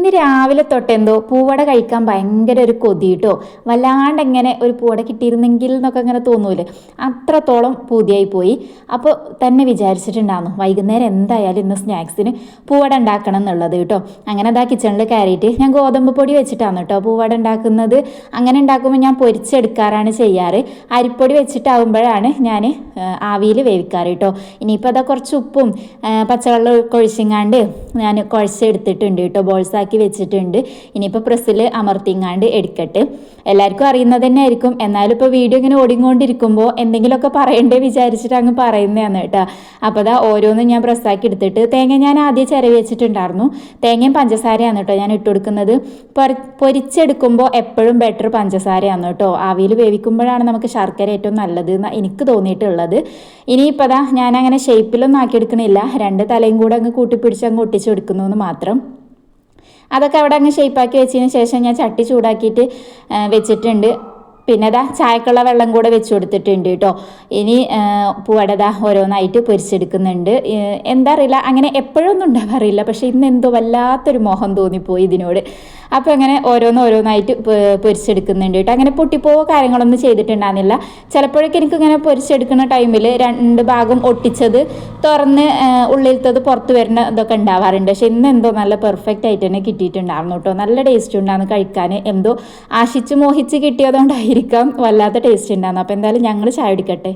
ഇന്ന് രാവിലെ തൊട്ടെന്തോ പൂവട കഴിക്കാൻ ഭയങ്കര ഒരു കൊതി കേട്ടോ വല്ലാണ്ട് എങ്ങനെ ഒരു പൂവട കിട്ടിയിരുന്നെങ്കിൽ എന്നൊക്കെ അങ്ങനെ തോന്നൂലേ. അത്രത്തോളം പൂതിയായി പോയി. അപ്പോൾ തന്നെ വിചാരിച്ചിട്ടുണ്ടായിരുന്നു വൈകുന്നേരം എന്തായാലും ഇന്ന് സ്നാക്സിന് പൂവട ഉണ്ടാക്കണം എന്നുള്ളത് കേട്ടോ അങ്ങനെ അതാ കിച്ചണിൽ കയറിയിട്ട് ഞാൻ ഗോതമ്പ് പൊടി വെച്ചിട്ടാണ് കേട്ടോ പൂവട ഉണ്ടാക്കുന്നത്. അങ്ങനെ ഉണ്ടാക്കുമ്പോൾ ഞാൻ പൊരിച്ചെടുക്കാറാണ് ചെയ്യാറ്. അരിപ്പൊടി വെച്ചിട്ടാവുമ്പോഴാണ് ഞാൻ ആവിയിൽ വേവിക്കാറ് കേട്ടോ ഇനിയിപ്പോൾ അതാ കുറച്ച് ഉപ്പും പച്ചവെള്ളം കൊഴിച്ചിങ്ങാണ്ട് ഞാൻ കുഴച്ചെടുത്തിട്ടുണ്ട് കേട്ടോ ബോൾസാക്കി വെച്ചിട്ടുണ്ട്. ഇനിയിപ്പോൾ പ്രസ്സിൽ അമർത്തിങ്ങാണ്ട് എടുക്കട്ടെ. എല്ലാവർക്കും അറിയുന്നത് തന്നെ ആയിരിക്കും എന്നാലും ഇപ്പോൾ വീഡിയോ ഇങ്ങനെ ഓടിക്കൊണ്ടിരിക്കുമ്പോൾ എന്തെങ്കിലുമൊക്കെ പറയണ്ടേ വിചാരിച്ചിട്ട് അങ്ങ് പറയുന്നതാണ് കേട്ടോ. അപ്പോൾ അതാ ഓരോന്നും ഞാൻ പ്രസ്സാക്കി എടുത്തിട്ട് തേങ്ങ ഞാൻ ആദ്യം ചിരവി വെച്ചിട്ടുണ്ടായിരുന്നു. തേങ്ങയും പഞ്ചസാരയാണ് കേട്ടോ ഞാൻ ഇട്ട് കൊടുക്കുന്നത്. പൊരിച്ചെടുക്കുമ്പോൾ എപ്പോഴും ബെറ്റർ പഞ്ചസാരയാണ് കേട്ടോ. ആവിയിൽ വേവിക്കുമ്പോഴാണ് നമുക്ക് ശർക്കര ഏറ്റവും നല്ലത് എന്ന് എനിക്ക് തോന്നിയിട്ടുള്ളത്. ഇനിയിപ്പോൾ അതാ ഞാനങ്ങനെ ഷേപ്പിലൊന്നും ആക്കിയെടുക്കണില്ല രണ്ട് തലയും കൂടെ അങ്ങ് കൂട്ടിപ്പിടിച്ച് അങ്ങ് ഒട്ടിച്ചെടുക്കുന്നു മാത്രം. അതൊക്കെ അവിടെ അങ്ങ് ഷേപ്പാക്കി വെച്ചതിന് ശേഷം ഞാൻ ചട്ടി ചൂടാക്കിയിട്ട് വെച്ചിട്ടുണ്ട്. പിന്നെ ദാ ചായക്കുള്ള വെള്ളം കൂടെ വെച്ച് കൊടുത്തിട്ടുണ്ട് കേട്ടോ. ഇനി പൂവടത ഓരോന്നായിട്ട് പൊരിച്ചെടുക്കുന്നുണ്ട്. എന്താ അറിയില്ല അങ്ങനെ എപ്പോഴൊന്നും ഉണ്ടാവാറില്ല. പക്ഷെ ഇന്ന് എന്തോ വല്ലാത്തൊരു മോഹം തോന്നിപ്പോയി ഇതിനോട്. അപ്പോൾ അങ്ങനെ ഓരോന്ന് ഓരോന്നായിട്ട് പൊരിച്ചെടുക്കുന്നുണ്ട് കേട്ടോ. അങ്ങനെ പൊട്ടിപ്പോവോ കാര്യങ്ങളൊന്നും ചെയ്തിട്ടുണ്ടായിരുന്നില്ല. ചിലപ്പോഴൊക്കെ എനിക്ക് ഇങ്ങനെ പൊരിച്ചെടുക്കുന്ന ടൈമിൽ രണ്ട് ഭാഗം ഒട്ടിച്ചത് തുറന്ന് ഉള്ളിലത്തത് പുറത്ത് വരുന്ന ഇതൊക്കെ ഉണ്ടാവാറുണ്ട്. പക്ഷെ ഇന്ന് എന്തോ നല്ല പെർഫെക്റ്റ് ആയിട്ട് തന്നെ കിട്ടിയിട്ടുണ്ടായിരുന്നു കേട്ടോ. നല്ല ടേസ്റ്റ് ഉണ്ടായിരുന്നു കഴിക്കാൻ. എന്തോ ആശിച്ച് മോഹിച്ച് കിട്ടിയതുകൊണ്ടായിരിക്കാം വല്ലാത്ത ടേസ്റ്റ് ഉണ്ടായിരുന്നു അപ്പോൾ എന്തായാലും ഞങ്ങൾ ചായ കുടിക്കട്ടെ.